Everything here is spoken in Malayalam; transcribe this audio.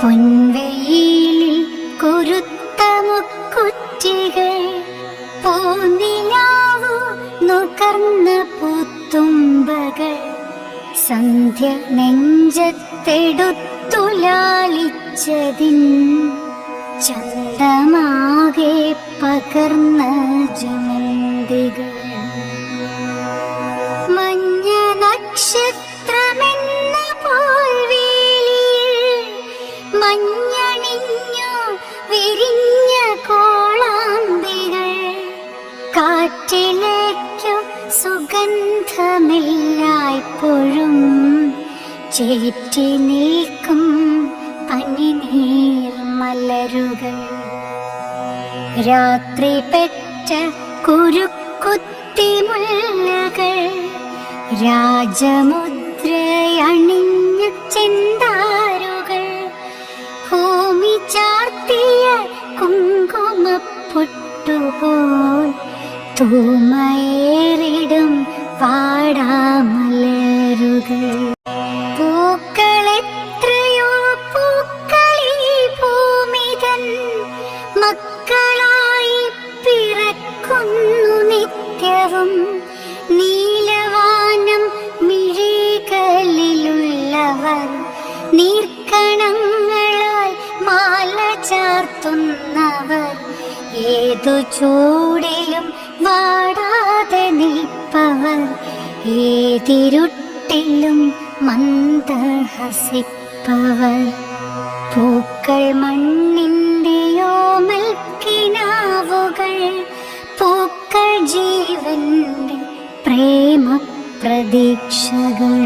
പൊൻവെയിലിൽ കുരുത്ത മുക്കുറ്റികൾ പൂനിലാവു നുകർന്ന പൂത്തുമ്പകൾ. സന്ധ്യ നെഞ്ചത്തെടുത്തുലാലിച്ചതിൻ ചന്തമാകെ പകർന്ന ജുമൽ വിരിഞ്ഞ കോളാമ്പികൾ കാറ്റിലേക്കു സുഗന്ധമില്ലായ്പ്പോഴും ചേറ്റി നിൽക്കും പനിനീർ മലരുകൾ. രാത്രി പെറ്റ കുരുക്കുത്തി മുല്ലകൾ തൂമയേറിടും വാടാമലരുകൾ പൂക്കളെത്രയോ പൂക്കളി ഭൂമിതൻ മക്കളായി പിറക്കുന്നു നിത്യവും. നീലവാനം ഏതു ചൂടിലും വാടാതെ നിൽപ്പവർ ഏതിരുട്ടിലും മന്ദഹസിപ്പവർ പൂക്കൾ മണ്ണിന്റെ കിനാവുകൾ പൂക്കൾ ജീവന്റെ പ്രേമ പ്രതീക്ഷകൾ